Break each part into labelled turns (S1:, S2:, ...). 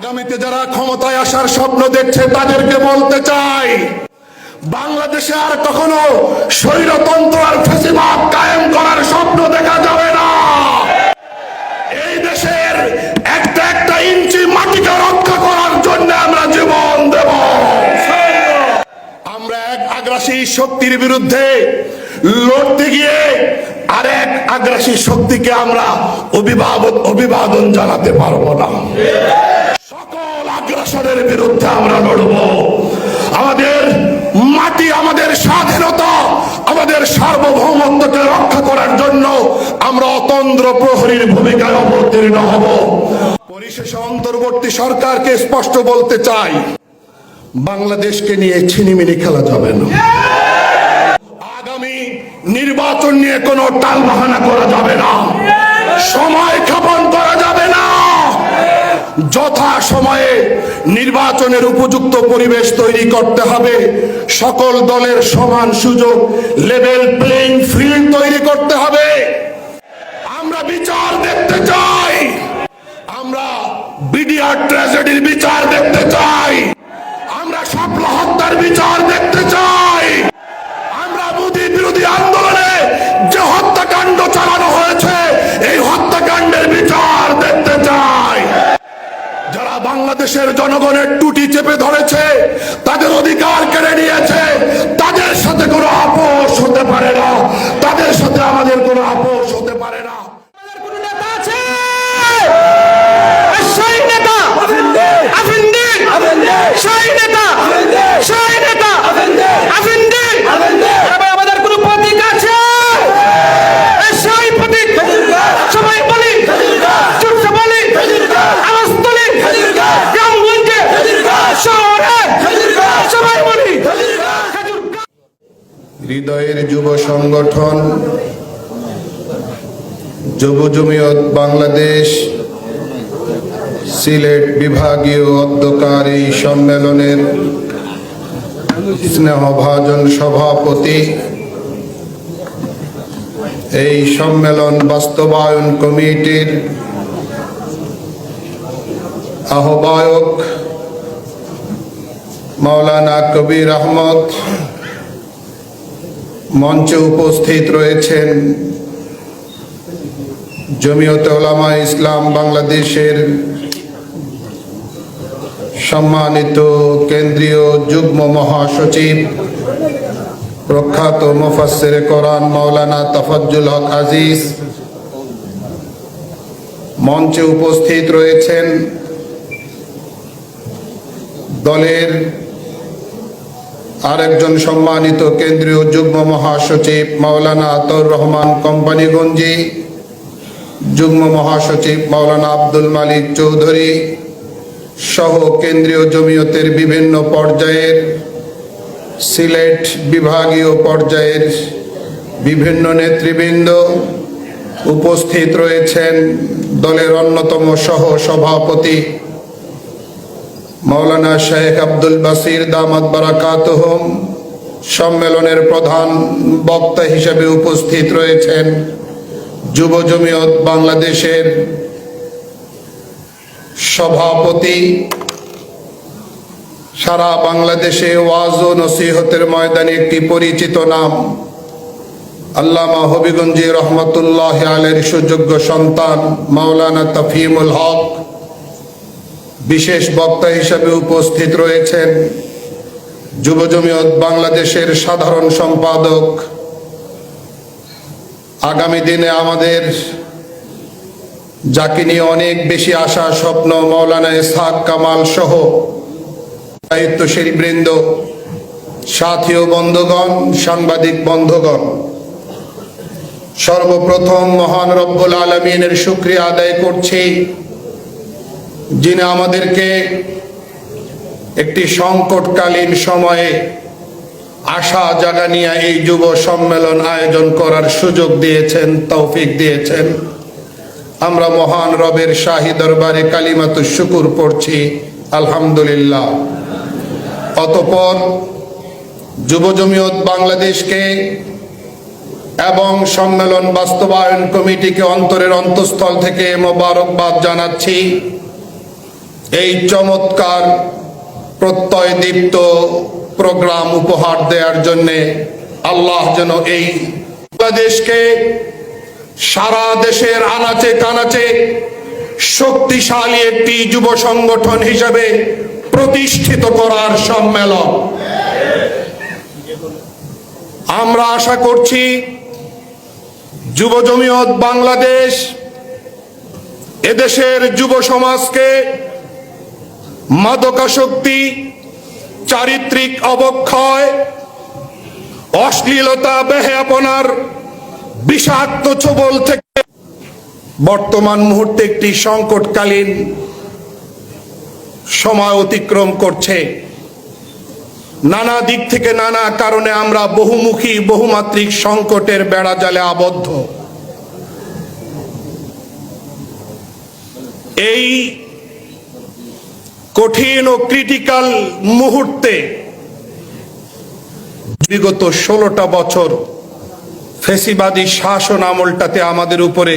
S1: আগামীতে যারা ক্ষমতায় আসার স্বপ্ন দেখছে, তাদেরকে বলতে চাই, বাংলাদেশে আর কখনো স্বৈরতন্ত্র আর ফেসিবাদ কায়েম করার স্বপ্ন দেখা যাবে না। এই দেশের একটা একটা ইঞ্চি মাটিকে রক্ষা করার জন্য আমরা জীবন দেব। আমরা এক আগ্রাসী শক্তির বিরুদ্ধে লড়তে গিয়ে আরেক আগ্রাসী শক্তিকে আমরা অভিভাবক অভিবাদন জানাতে পারব না। আগ্রাসনের বিরুদ্ধে আমরা লড়ব। আমাদের মাটি, আমাদের স্বাধীনতা, আমাদের সার্বভৌমত্বকে রক্ষা করার জন্য আমরা অতন্ত্র প্রহরীর ভূমিকায় অবতীর্ণ হব। পরিশেষে অন্তর্বর্তী সরকারকে স্পষ্ট বলতে চাই, বাংলাদেশকে নিয়ে ছিনিমিনি খেলা যাবে না। আগামী নির্বাচন নিয়ে কোনো টালবাহানা করা যাবে না। সময় ক্ষেপণ করা যাবে যথা সময়ে নির্বাচনের উপযুক্ত পরিবেশ তৈরি করতে হবে। সকল দলের সমান সুযোগ লেভেল প্লেইং ফিল্ড তৈরি করতে হবে। আমরা বিচার দেখতে চাই। আমরা বিডিআর ট্র্যাজেডির বিচার দেখতে চাই। আমরা স্বপ্ন হত্যার বিচার দেখতে চাই। আমরা মোদী বিরোধী আন্দোলনে বাংলাদেশের জনগণের টুটি চেপে ধরেছে তাদের অধিকার কেড়ে নিয়েছে তাদের সাথে কোনো আপোষ হতে পারে না তাদের সাথে আমাদের কোনো আপোষ হতে পারে না।
S2: কোন নেতা
S3: হৃদয়ের যুব সংগঠন, যুব জমিয়ত বাংলাদেশ, সিলেট বিভাগীয় অধ্যকার এই সম্মেলনের স্নেহভাজন সভাপতি। এই সম্মেলন বাস্তবায়ন কমিটির আহ্বায়ক মাওলানা কবির আহমদ মঞ্চে উপস্থিত রয়েছেন জমিয়তে ওলামা ইসলাম বাংলাদেশের সম্মানিত কেন্দ্রীয় যুগ্ম মহাসচিব, প্রখ্যাত মুফাসসির কোরআন মাওলানা তফাজ্জুল হক আজিজ, মঞ্চে উপস্থিত রয়েছেন দলের আরেকজন সম্মানিত কেন্দ্রীয় যুগ্ম মহাসচিব মাওলানা আতর রহমান কোম্পানিগঞ্জি, যুগ্ম মহাসচিব মাওলানা আব্দুল মালিক চৌধুরী সহ কেন্দ্রীয় জমিয়তের বিভিন্ন পর্যায়ের, সিলেট বিভাগীয় পর্যায়ের বিভিন্ন নেতৃবৃন্দ উপস্থিত রয়েছেন। দলের অন্যতম সহ সভাপতি মাওলানা শেখ আব্দুল বাসির দামাত বারাকাতহম সম্মেলনের প্রধান বক্তা হিসেবে উপস্থিত রয়েছেন যুব জমিয়ত বাংলাদেশের সভাপতি, সারা বাংলাদেশে ওয়াজ ও নসিহতের ময়দানে একটি পরিচিত নাম, আল্লামা হবিগঞ্জি রহমতুল্লাহ আলের সুযোগ্য সন্তান মাওলানা তফিমুল হক। বিশেষ বক্তা হিসেবে উপস্থিত রয়েছেন যুব জমিয়ত বাংলাদেশের সাধারণ সম্পাদক। আগামী দিনে আমাদের যাকে নিয়ে অনেক বেশি আশা, স্বপ্ন, মৌলানা ইসহাক কামাল সহ দায়িত্বশীল বৃন্দ, সাথী ও বন্ধুগণ, সাংবাদিক বন্ধগণ, সর্বপ্রথম মহান রব্বুল আলমিনের শুক্রিয়া আদায় করছি। যিনি আমাদেরকে একটি সংকটকালীন সময়ে আশা জাগানিয়া এই যুব সম্মেলন আয়োজন করার সুযোগ দিয়েছেন, তৌফিক দিয়েছেন। আমরা মহান রবের শাহী দরবারে কালিমাত শুকুর পড়ছি, আলহামদুলিল্লাহ। অতপর যুব জমিয়ত বাংলাদেশকে এবং সম্মেলন বাস্তবায়ন কমিটিকে অন্তরের অন্তঃস্থল থেকে মোবারকবাদ জানাচ্ছি।
S2: এই চমৎকার প্রত্যয় দীপ্ত প্রোগ্রাম উপহার দেওয়ার জন্যে আল্লাহ যেন এই বাংলাদেশকে সারা দেশের আনাচে কানাচে শক্তিশালী একটি যুব সংগঠন হিসেবে প্রতিষ্ঠিত করার সম্মেলন। আমরা আশা করছি যুব জমিয়ত বাংলাদেশ এদেশের যুব সমাজকে মাদকাসক্তি, চারিত্রিক অবক্ষয়, অশ্লীলতা বেহাপনার বিষাক্ত ছবল থেকে বর্তমান মুহূর্তে একটি সংকটকালীন সময় অতিক্রম করছে। নানা দিক থেকে নানা কারণে আমরা বহুমুখী, বহুমাত্রিক সংকটের বেড়া জালে আবদ্ধ। এই কঠিন ও ক্রিটিক্যাল মুহূর্তে বিগত ষোলোটা বছর ফেসিবাদী শাসন আমলটাতে আমাদের উপরে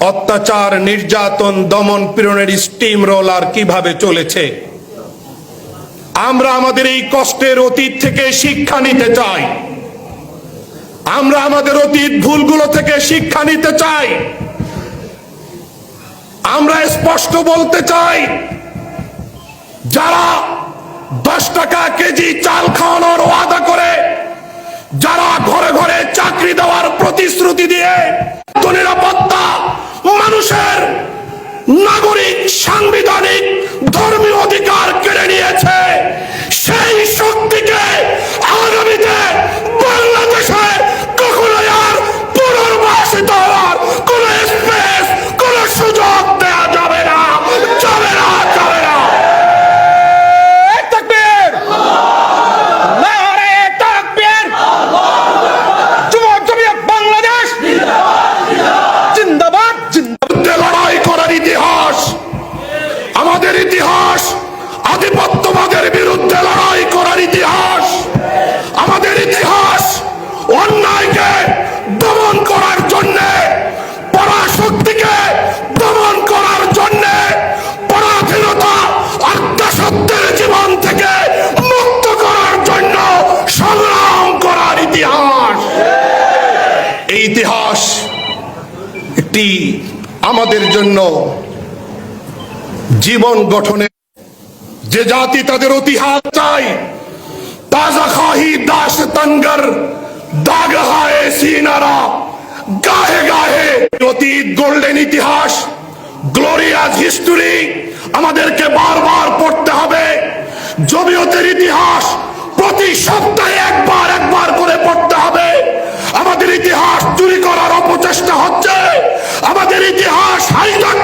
S2: অত্যাচার, নির্যাতন, দমন পীড়নের স্টিম রোলার কীভাবে চলেছে? আমরা আমাদের এই কষ্টের অতীত থেকে শিক্ষা নিতে চাই। আমরা আমাদের অতীত ভুলগুলো থেকে শিক্ষা নিতে চাই। আমরা স্পষ্ট বলতে চাই যারা দশ টাকা কেজি চাল খাওয়ানোর ওয়াদা করে, যারা ঘরে ঘরে চাকরি দেওয়ার প্রতিশ্রুতি দিয়ে নিরাপত্তা মানুষের নাগরিক, সাংবিধানিক
S3: ইতিহাস, আধিপত্যবাদের বিরুদ্ধে লড়াই করার ইতিহাস। আমাদের ইতিহাস অন্যায়কে দমন করার জন্য, পরাশক্তিকে দমন করার জন্য, পরাধীনতা, আত্মসত্যের জীবন থেকে মুক্ত করার জন্য সংগ্রাম করার ইতিহাস। এই ইতিহাস একটি আমাদের জন্য জীবন গঠনে যে জাতি তাদের ইতিহাস চাই আমাদেরকে বারবার পড়তে হবে। জমিয়তের ইতিহাস প্রতি সপ্তাহে একবার একবার করে পড়তে হবে। আমাদের ইতিহাস চুরি করার অপচেষ্টা হচ্ছে। আমাদের ইতিহাস হাইজাক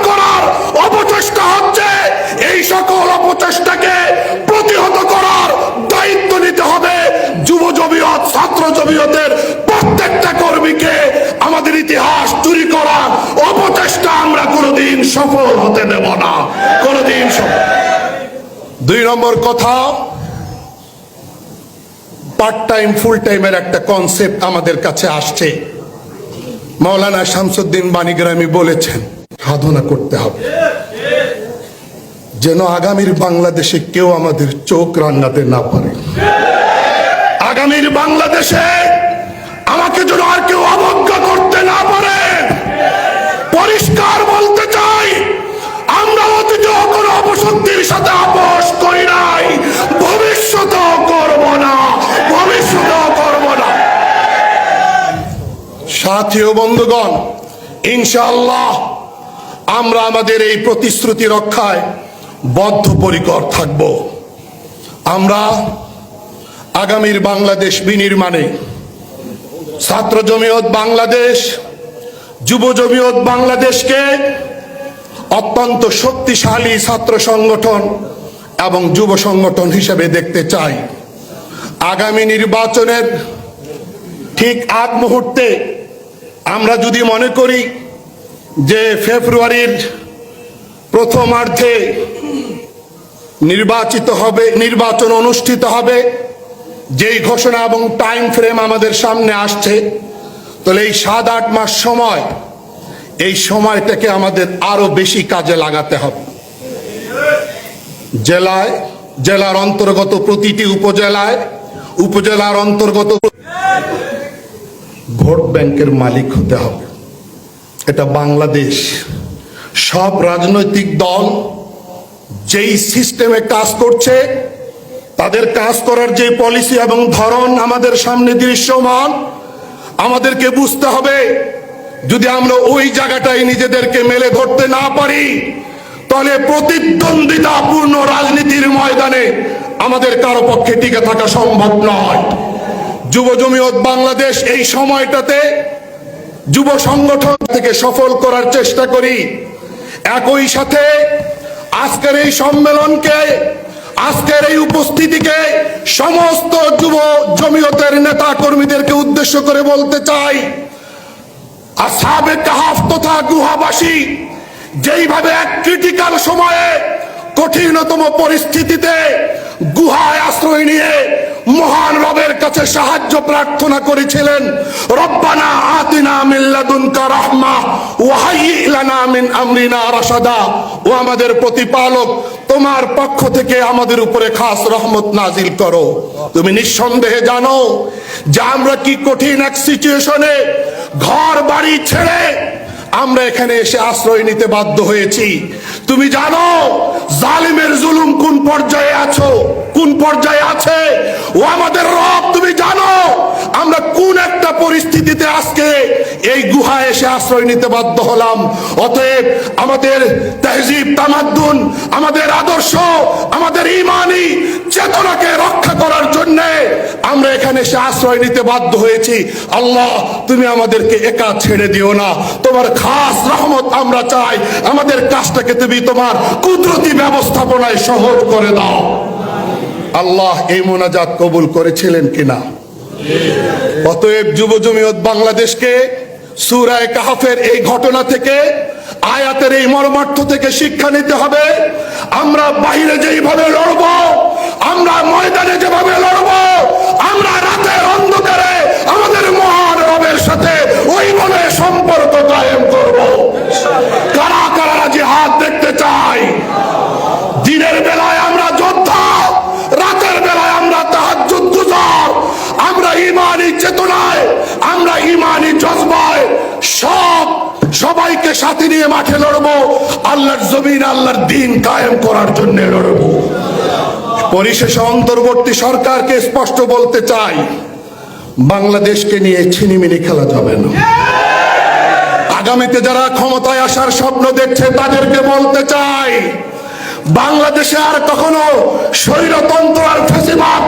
S3: জমিয়তের প্রত্যেকটা কর্মীকে আমাদের ইতিহাস চুরি করার অপচেষ্টা আমরা কোনোদিন সফল হতে দেব না। কোনোদিন সফল। দুই নম্বর কথা পার্ট টাইম ফুল টাইমের একটা কনসেপ্ট আমাদের কাছে আসছে। মৌলানা শামসুদ্দিন বাণীগ্রামী বলেছেন, সাধনা করতে হবে। যেন আগামীর বাংলাদেশে কেউ আমাদের চোখ রান্নাতে না পারে। আগামীর বাংলাদেশে আমাকে যেন আর কেউ অবজ্ঞা করতে না পারে। পরিষ্কার বলতে চাই, আমরা অতীতেও কোনো অপশক্তির সাথে আপোষ করি নাই। ভবিষ্যতেও করব না, ভবিষ্যতেও করব না। সাথী ও বন্ধুগণ, ইনশাআল্লাহ আমরা আমাদের এই প্রতিশ্রুতি রক্ষায় বদ্ধপরিকর থাকব। আমরা আগামীর বাংলাদেশ বিনির্মাণে। ছাত্র জমিয়ত বাংলাদেশ, যুব জমিয়ত বাংলাদেশকে অত্যন্ত শক্তিশালী ছাত্র সংগঠন এবং যুব সংগঠন হিসেবে দেখতে চাই। আগামী নির্বাচনের ঠিক আগ মুহূর্তে আমরা যদি মনে করি যে ফেব্রুয়ারির প্রথমার্ধে নির্বাচিত হবে, নির্বাচন অনুষ্ঠিত হবে যেই ঘোষণা এবং টাইম ফ্রেম আমাদের সামনে আসছে, তাহলে এই সাত আট মাস সময়, এই সময়টাকে আমাদের আরও বেশি কাজে লাগাতে হবে। জেলায়, জেলার অন্তর্গত প্রতিটি উপজেলায়, উপজেলার অন্তর্গত ভোট ব্যাংকের মালিক হতে হবে। এটা বাংলাদেশ। সব রাজনৈতিক দল যেই সিস্টেমে কাজ করছে তাদের কাজ করার যে পলিসি এবং ধরন আমাদের সামনে দৃশ্যমান, আমাদেরকে বুঝতে হবে, যদি আমরা ওই জায়গাটায় নিজেদেরকে মেলে ধরতে না পারি, তাহলে প্রতিদ্বন্দ্বিতাপূর্ণ রাজনীতির ময়দানে আমাদের কারও পক্ষে টিকে থাকা সম্ভব নয়। যুব জমিয়ত বাংলাদেশ এই সময়টাতে যুব সংগঠন থেকে সফল করার চেষ্টা করি। একই সাথে আজকের এই সম্মেলনকে আজকের এই উপস্থিতিকে সমস্ত যুব জমিয়তের নেতা কর্মীদেরকে উদ্দেশ্য করে বলতে চাই আসাবে কাহাফ তথা গুহাবাসী যেইভাবে এক ক্রিটিক্যাল সময়ে কঠিনতম পরিস্থিতিতে গুহায় আশ্রয় নিয়ে মহান রবের কাছে সাহায্য প্রার্থনা করেছিলেন, রব্বানা আতিনা মিন লাদুনকা রাহমা ওয়া লানা মিন আমরিনা রাশাদা ও আমাদের প্রতিপালক তোমার পক্ষ থেকে আমাদের উপরে খাস রহমত নাজিল করো। তুমি নিঃসন্দেহে জানো যে আমরা কি কঠিন এক সিচুয়েশনে ঘর, বাড়ি ছেড়ে আমরা এখানে এসে আশ্রয় নিতে বাধ্য হয়েছি। তুমি জানো জালিমের জুলুম কোন পর্যায়ে আছো, কোন পর্যায়ে আছে? ও আমাদের রব, তুমি জানো আমরা কোন একটা পরিস্থিতিতে আজকে এই গুহায় এসে আশ্রয় নিতে বাধ্য হলাম। অতএব আমাদের তেহজিব, তামাদ্দুন, আমাদের আদর্শ, আমাদের ইমানি চেতনাকে রক্ষা করার জন্য আমরা এখানে এসে আশ্রয় নিতে বাধ্য হয়েছি। আল্লাহ, তুমি আমাদেরকে একা ছেড়ে দিও না। তোমার খাস রহমত আমরা চাই। আমাদের কাজটাকে তুমি তোমার কুদরতি ব্যবস্থাপনায় সহজ করে দাও। আল্লাহ এই মোনাজাত কবুল করেছিলেন কিনা? অতএব যুব জমিয়ত বাংলাদেশকে সুরায় কাহাফের এই ঘটনা থেকে, আয়াতের এই মর্মার্থ থেকে শিক্ষা নিতে হবে। আমরা বাহিরে যেইভাবে লড়ব, আমরা ময়দানে যেভাবে লড়ব, আমরা রাতের অন্ধকারে আমাদের মহান রবের সাথে ওই মনে সম্পর্ক কায়েম চেতনায় আমরা ইমানি জজবায় সব সবাইকে সাথে নিয়ে মাঠে লড়বো, আল্লাহর জমিন, আল্লাহর দিন কায়েম করার জন্য লড়বো। পরিশেষে অন্তর্বর্তী সরকারকে স্পষ্ট বলতে চাই, বাংলাদেশকে নিয়ে ছিনিমিনি খেলা যাবে না। আগামীতে যারা ক্ষমতায় আসার স্বপ্ন দেখছে, তাদেরকে বলতে চাই, বাংলাদেশে আর কখনো স্বৈরতন্ত্র আর ফেসিবাদ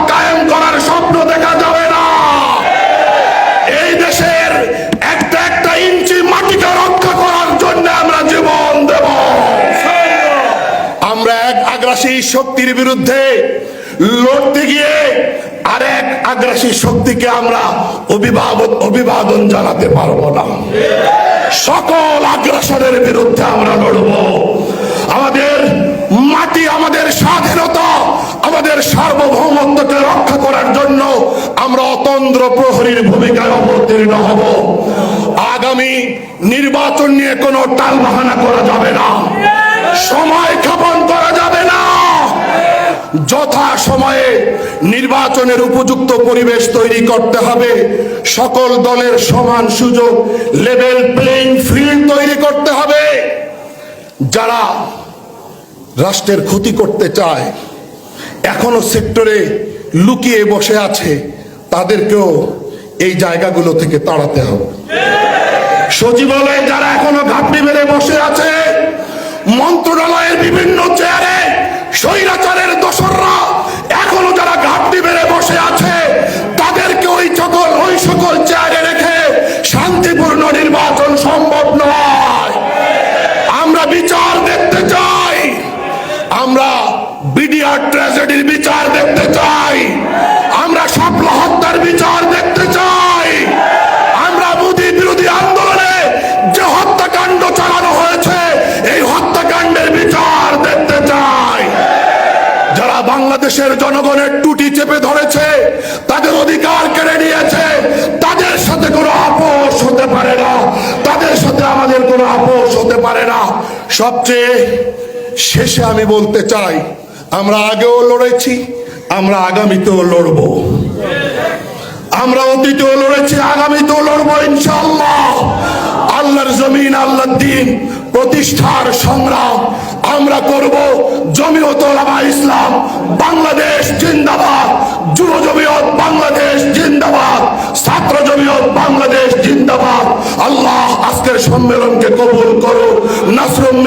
S3: আগ্রাসী শক্তির বিরুদ্ধে লড়তে গিয়ে আর এক আগ্রাসী শক্তিকে আমরা অভিবাদন অভিবাদন জানাতে পারব না। সকল আগ্রাসনের বিরুদ্ধে আমরা লড়ব। আমাদের মাটি, আমাদের স্বাধীনতা, আমাদের সার্বভৌমত্বকে রক্ষা করার জন্য আমরা অতন্ত্র প্রহরীর ভূমিকায় অবতীর্ণ হব। আগামী নির্বাচন নিয়ে কোনো টালবাহানা করা যাবে না। সময় ক্ষেপণ করা যাবে যথা সময়ে নির্বাচনের উপযুক্ত পরিবেশ তৈরি করতে হবে। সকল দলের সমান সুযোগ লেভেল প্লেইং ফিল্ড তৈরি করতে হবে। যারা রাষ্ট্রের ক্ষতি করতে চায়, এখনও সেক্টরে লুকিয়ে বসে আছে, তাদেরকেও এই জায়গাগুলো থেকে তাড়াতে হবে। সচিবালয়ে যারা এখনও ঘাপটি মেরে বসে আছে, মন্ত্রণালয়ের বিভিন্ন চেয়ারে স্বৈরাচারের দোসররা এখনও যারা ঘাটতি বেড়ে বসে আছে, তাদেরকে ওই সকল ওই সকল চেয়ারে রেখে শান্তিপূর্ণ নির্বাচন সম্ভব নয়। আমরা বিচার দেখতে চাই। আমরা বিডিআর ট্র্যাজেডির বিচার দেখতে চাই। আমরা স্বপ্ন হত্যার বিচার দেখতে চাই। বাংলাদেশের জনগণের টুটি চেপে ধরেছে, তাদের অধিকার কেড়ে নিয়েছে, তাদের সাথে কোনো আপোষ হতে পারে না, তাদের সাথে আমাদের কোনো আপোষ হতে পারে না। সবচেয়ে শেষে আমি বলতে চাই, আমরা আগেও লড়েছি, আমরা আগামীতেও লড়ব। আমরা অতীতেও লড়েছি, আগামীতেও লড়বো ইনশাল্লাহ আল্লাহর জমিন, আল্লাহর দিন প্রতিষ্ঠার সংগ্রাম আমরা করব জমিয়ত ইসলাম। বাংলাদেশ জিন্দাবাদ। যুব জমিয়ত বাংলাদেশ জিন্দাবাদ। ছাত্র জমিয়ত বাংলাদেশ জিন্দাবাদ। আল্লাহ আজকের সম্মেলনকে কবুল করো নাসরুম